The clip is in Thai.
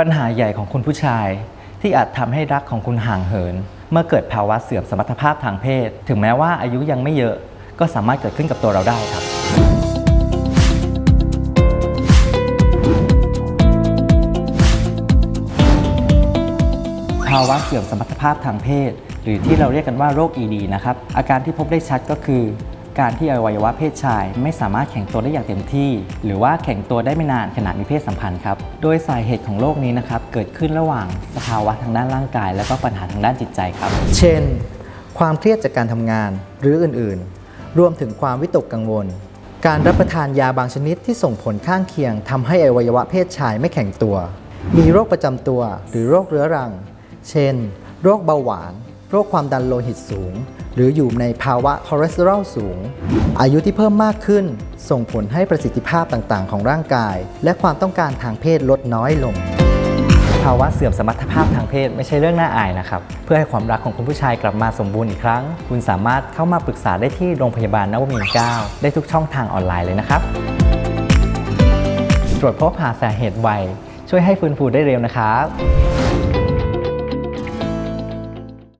ปัญหาใหญ่ของคุณผู้ชาย ที่อาจทำให้รักของคุณห่างเหิน เมื่อเกิดภาวะเสื่อมสมรรถภาพทางเพศ ถึงแม้ว่าอายุยังไม่เยอะ ก็สามารถเกิดขึ้นกับตัวเราได้ครับภาวะเสื่อมสมรรถภาพทางเพศ หรือที่เราเรียกกันว่าโรค ED นะครับ อาการที่พบได้ชัดก็คือ การที่อวัยวะเพศชาย ไม่สามารถแข็งตัวได้อย่างเต็มที่ หรือว่าแข็งตัวได้ไม่นานขณะมีเพศสัมพันธ์ครับ โดยสาเหตุของโรคนี้นะครับเกิดขึ้นระหว่างสภาวะทางด้านร่างกาย และก็ปัญหาทางด้านจิตใจครับ เช่น ความเครียดจากการทำงานหรืออื่นๆ รวมถึงความวิตกกังวล การรับประทานยาบางชนิดที่ส่งผลข้างเคียงทำให้อวัยวะเพศชายไม่แข็งตัว มีโรคประจำตัวหรือโรคเรื้อรัง เช่น โรคเบาหวาน โรคความดันโลหิตสูง หรืออยู่ในภาวะคอเลสเตอรอลสูง อายุที่เพิ่มมากขึ้น ส่งผลให้ประสิทธิภาพต่างๆ ของร่างกาย และความต้องการทางเพศลดน้อยลง ภาวะเสื่อมสมรรถภาพทางเพศไม่ใช่เรื่องน่าอายนะครับ เพื่อให้ความรักของคุณผู้ชายกลับมาสมบูรณ์อีกครั้ง คุณสามารถเข้ามาปรึกษาได้ที่โรงพยาบาลนวมินทร์9ได้ทุกช่องทางออนไลน์เลยนะครับ ตรวจพบหาสาเหตุไวช่วยให้ฟื้นฟูได้เร็วนะครับ